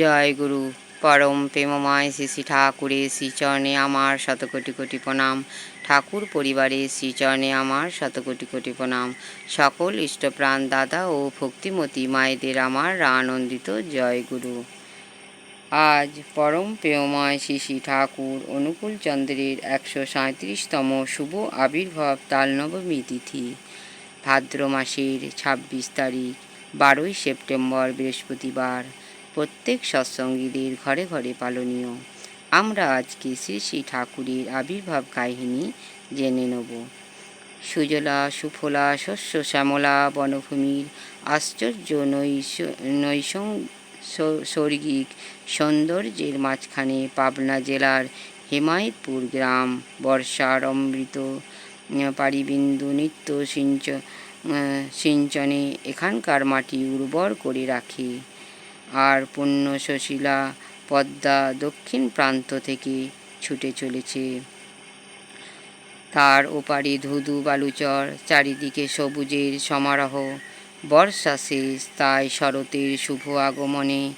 জয় গুরু, পরম প্রেমময় শ্রী শ্রী ঠাকুরের শ্রীচরণে আমার শতকোটি কোটি প্রণাম। ঠাকুর পরিবারের শ্রীচরণে আমার শতকোটি কোটি প্রণাম। সকল ইষ্টপ্রাণ দাদা ও ভক্তিমতী মায়েদের আমার আনন্দিত জয় গুরু। আজ পরম প্রেমময় শ্রী শ্রী ঠাকুর অনুকূল চন্দ্রের একশো সাঁত্রিশতম শুভ আবির্ভাব তালনবমী তিথি। ভাদ্র মাসের ছাব্বিশ তারিখ, বারোই সেপ্টেম্বর বৃহস্পতিবার। প্রত্যেক সৎসঙ্গীদের ঘরে ঘরে পালনীয়। আমরা আজকে শ্রী শ্রী ঠাকুরের আবির্ভাব কাহিনী জেনে নেব। সুজলা, সুফলা, শস্য, শ্যামলা, বনভূমির আশ্চর্য নৈস নৈসর্গিক সৌন্দর্যের মাঝখানে পাবনা জেলার হেমায়তপুর গ্রাম বর্ষার অমৃত পারিবিন্দু নিত্য সিঞ্চ, সিঞ্চনে এখানকার মাটি উর্বর করে রাখে। আর পুণ্য সুশীলা পদ্মা দক্ষিণ প্রান্ত থেকে ছুটে চলেছে। তার ওপারে ধুধু বালুচর, চারিদিকে সবুজের সমারোহ, বর্ষা শেষ, তাই শরতের শুভ আগমনে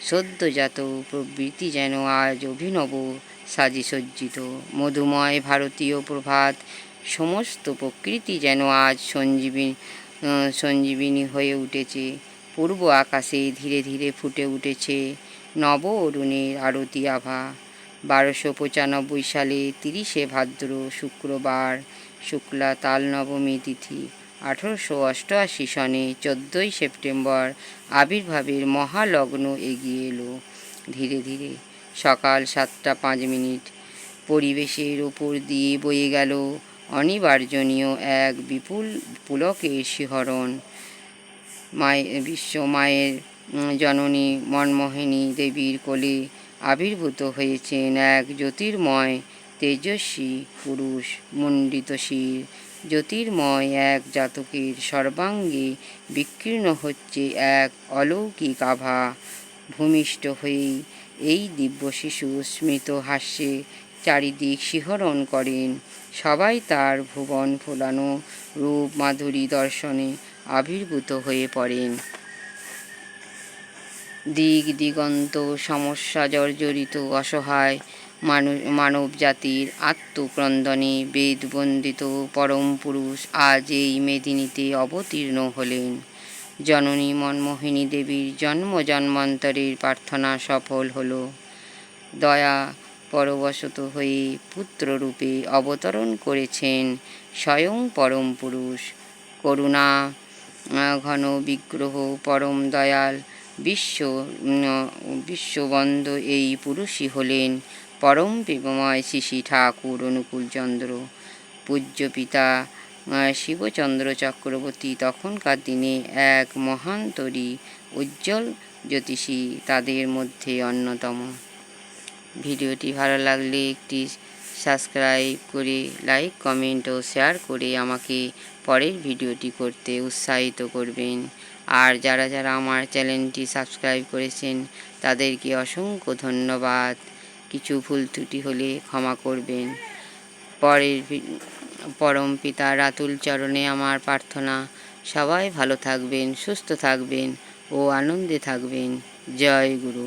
সদ্যজাত প্রবৃত্তি যেন আজ অভিনব সাজি সজ্জিত মধুময় ভারতীয় প্রভাত, সমস্ত প্রকৃতি যেন আজ সঞ্জীবিনী সঞ্জীবিনী হয়ে উঠেছে। পূর্ব আকাশে ধীরে ধীরে ফুটে উঠেছে নব অরুণের আরতি আভা। বারোশো পঁচানব্বই সালে তিরিশে ভাদ্র শুক্রবার, শুক্লা তাল নবমী তিথি। আঠেরোশো অষ্টআশি সনে চোদ্দোই সেপ্টেম্বর আবির্ভাবের মহালগ্ন এগিয়ে এলো। ধীরে ধীরে সকাল সাতটা পাঁচ মিনিট পরিবেশের ওপর দিয়ে বয়ে গেল অনিবার্জনীয় এক বিপুল পুলকের শিহরণ। মায়ের বিশ্ব মায়ের জননী মনমোহিনী দেবীর কোলে আবির্ভূত হয়েছেন এক জ্যোতির্ময় তেজস্বী পুরুষ মণ্ডিত শির। জ্যোতির্ময় এক জাতকের সর্বাঙ্গে বিকীর্ণ হচ্ছে এক অলৌকিক আভা। ভূমিষ্ঠ হয়েই এই দিব্য শিশু স্মিত হাস্যে চারিদিক শিহরণ করেন। সবাই তার ভুবন ফোলানো রূপ মাধুরী দর্শনে আবির্ভূত হয়ে পড়েন। দিক দিগন্ত সমস্যা জর্জরিত অসহায় মানুষ মানব জাতির আত্মক্রন্দনে বেদবন্দিত পরম পুরুষ আজ এই মেদিনীতে অবতীর্ণ হলেন। জননী মনমোহিনী দেবীর জন্ম জন্মান্তরের প্রার্থনা সফল হল। দয়া পরবশত হয়ে পুত্ররূপে অবতরণ করেছেন স্বয়ং পরম পুরুষ করুণা ঘন বিগ্রহ, পরম দয়াল, বিশ্ব বিশ্ববন্দ এই পুরুষই হলেন পরম প্রেমময় শিশি ঠাকুর অনুকূলচন্দ্র পূজ্য পিতা শিবচন্দ্র চক্রবর্তী তখনকার দিনে এক মহান্তরী উজ্জ্বল জ্যোতিষী তাদের মধ্যে অন্যতম। ভিডিওটি ভালো লাগলে একটি সাবস্ক্রাইব করে, লাইক, কমেন্ট ও শেয়ার করে আমাকে পরের ভিডিওটি করতে উৎসাহিত করবেন। আর যারা যারা আমার চ্যানেলটি সাবস্ক্রাইব করেছেন, তাদেরকে অসংখ্য ধন্যবাদ। কিছু ভুল ত্রুটি হলে ক্ষমা করবেন। পরের পরম পিতা রাতুল চরণে আমার প্রার্থনা। সবাই ভালো থাকবেন, সুস্থ থাকবেন ও আনন্দে থাকবেন। জয় গুরু।